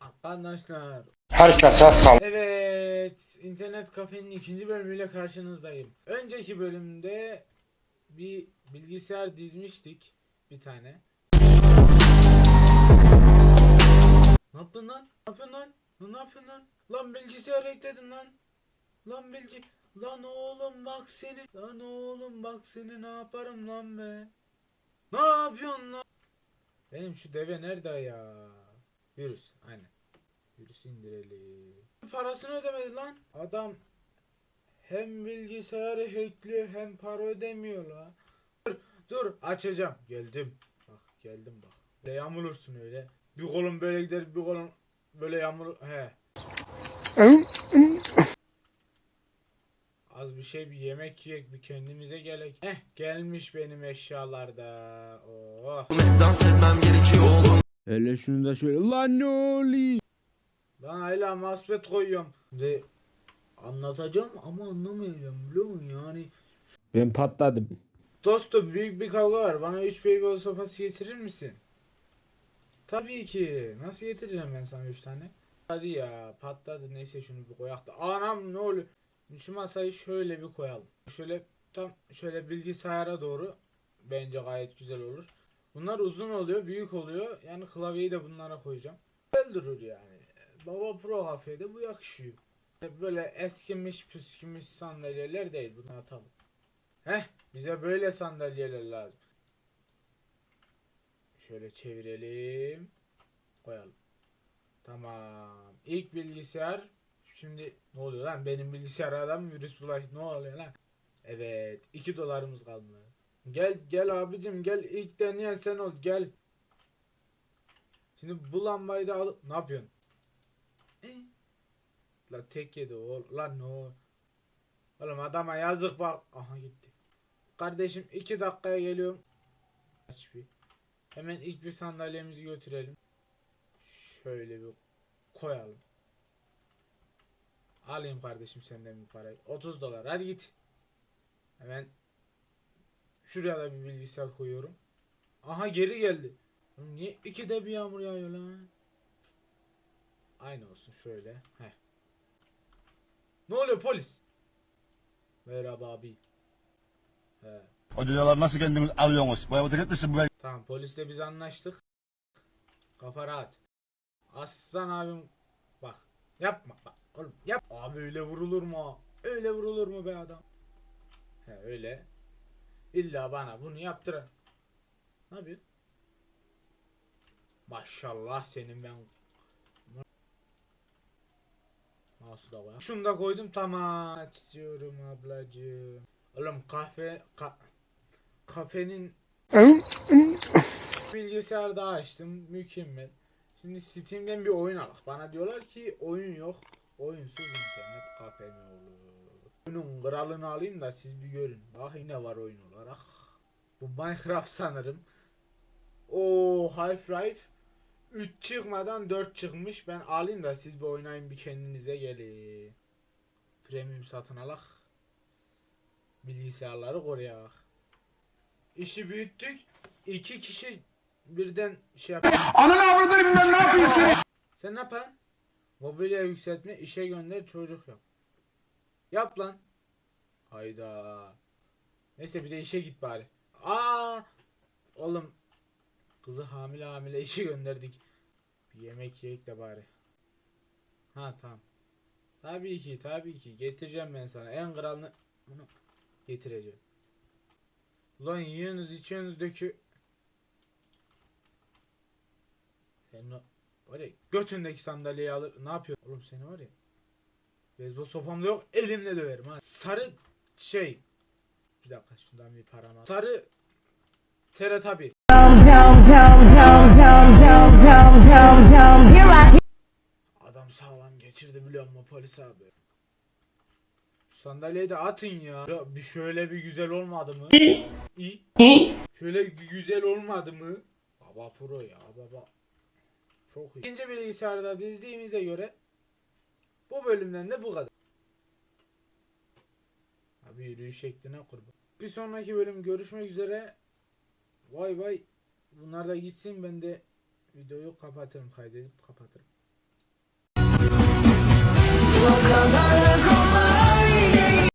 Arkadaşlar. Herkese sal. Evet. internet kafenin ikinci bölümüyle karşınızdayım. Önceki bölümde bir bilgisayar dizmiştik. Bir tane. Ne yaptın lan? Ne yapıyorsun lan? Ne yapıyorsun lan? Lan bilgisayar ekledin lan. Lan bilgi... Lan oğlum bak seni. Lan oğlum bak seni ne yaparım lan be. Ne yapıyorsun lan? Benim şu deve nerede ya? Virüs. Aynen. Virüs indirelim. Parasını ödemedi lan. Adam hem bilgisayarı hackliyor hem para ödemiyor la. Dur dur açacağım. Geldim. Bak geldim bak. Böyle yamulursun öyle. Bir kolun böyle gider bir kolun böyle yamulur. He. Az bir şey bir yemek yiyek bir kendimize gelek. Heh gelmiş benim eşyalarda. Oh. Dans etmem gerekiyor Hele şunu da şöyle lan ne oluyor? Ben hala masbet koyuyorum. Ve anlatacağım ama anlamayacağım biliyor musun yani. Ben patladım. Dostum büyük bir kavga var. Bana 3 beyzbol sopası getirir misin? Tabii ki. Nasıl getireceğim ben sana 3 tane? Hadi ya patladı neyse şunu bir koyak da. Anam ne oluyor? Şu masayı şöyle bir koyalım. Şöyle tam şöyle bilgisayara doğru. Bence gayet güzel olur. Bunlar uzun oluyor, büyük oluyor. Yani klavyeyi de bunlara koyacağım. Güzel durur yani. Baba Pro kafede bu yakışıyor. Böyle eskimiş püskümüş sandalyeler değil. Bunu atalım. Heh bize böyle sandalyeler lazım. Şöyle çevirelim. Koyalım. Tamam. İlk bilgisayar. Şimdi ne oluyor lan? Benim bilgisayar adam virüs bulaş. Ne oluyor lan? Evet. 2 dolarımız kaldı. Gel gel abicim gel ilk deneyen sen ol gel. Şimdi bu lambayı da alıp ne yapıyorsun? La tek yedi o lan ne o? Oğlum adama yazık bak. Aha gitti. Kardeşim iki dakikaya geliyorum. Aç bir. Hemen ilk bir sandalyemizi götürelim. Şöyle bir koyalım. Alayım kardeşim senden bir parayı. 30 dolar. Hadi git. Hemen şuraya da bir bilgisayar koyuyorum. Aha geri geldi. Niye ikide bir yağmur yağıyor lan? Aynı olsun şöyle. Heh. Ne oluyor polis? Merhaba abi. He. O cezaları nasıl kendiniz alıyorsunuz? Bu yapıda gitmişsin bu Tamam polisle biz anlaştık. Kafa rahat. Aslan abim bak yapma bak oğlum yap. Abi öyle vurulur mu? Öyle vurulur mu be adam? He öyle. İlla bana bunu yaptıran. Ne yapıyorsun? Maşallah senin ben. Mouse'u da koyalım. Şunu da koydum tamam. Açıyorum ablacığım. Oğlum kahve ka- kafenin bilgisayarda açtım. Mükemmel. Şimdi Steam'den bir oyun al. Bana diyorlar ki oyun yok. Oyunsuz internet kafe mi olur? Oyunun kralını alayım da siz bir görün. Bak yine var oyun olarak. Bu Minecraft sanırım. O Half-Life 3 çıkmadan 4 çıkmış. Ben alayım da siz bir oynayın bir kendinize gelin. Premium satın alak. Bilgisayarları koruyak. İşi büyüttük. İki kişi birden şey yap. Ananı avradını bilmem ne yapayım seni. Sen ne yapan? Mobilya yükseltme, işe gönder, çocuk yap. Yap lan. Hayda. Neyse bir de işe git bari. Aa! Oğlum kızı hamile hamile işe gönderdik. Bir yemek yiyek de bari. Ha tamam. Tabii ki tabii ki getireceğim ben sana en kralını bunu getireceğim. Ulan yiyorsunuz içiyorsunuz dökü. Sen o var ya götündeki sandalyeyi alır ne yapıyor? Oğlum seni var ya. Beyzbol sopam da yok elimle döverim ha. Sarı şey. Bir dakika şundan bir param al. Sarı Teretabi. Adam sağlam geçirdi biliyor musun polis abi. Sandalyeyi de atın ya. ya bir şöyle bir güzel olmadı mı? İyi. Şöyle bir güzel olmadı mı? Baba pro ya baba. Çok iyi. İkinci bilgisayarda dizdiğimize göre bu bölümden de bu kadar. Abi yürüyüş şekline kurban. Bir sonraki bölüm görüşmek üzere. Vay vay. Bunlar da gitsin ben de videoyu kapatırım kaydedip kapatırım.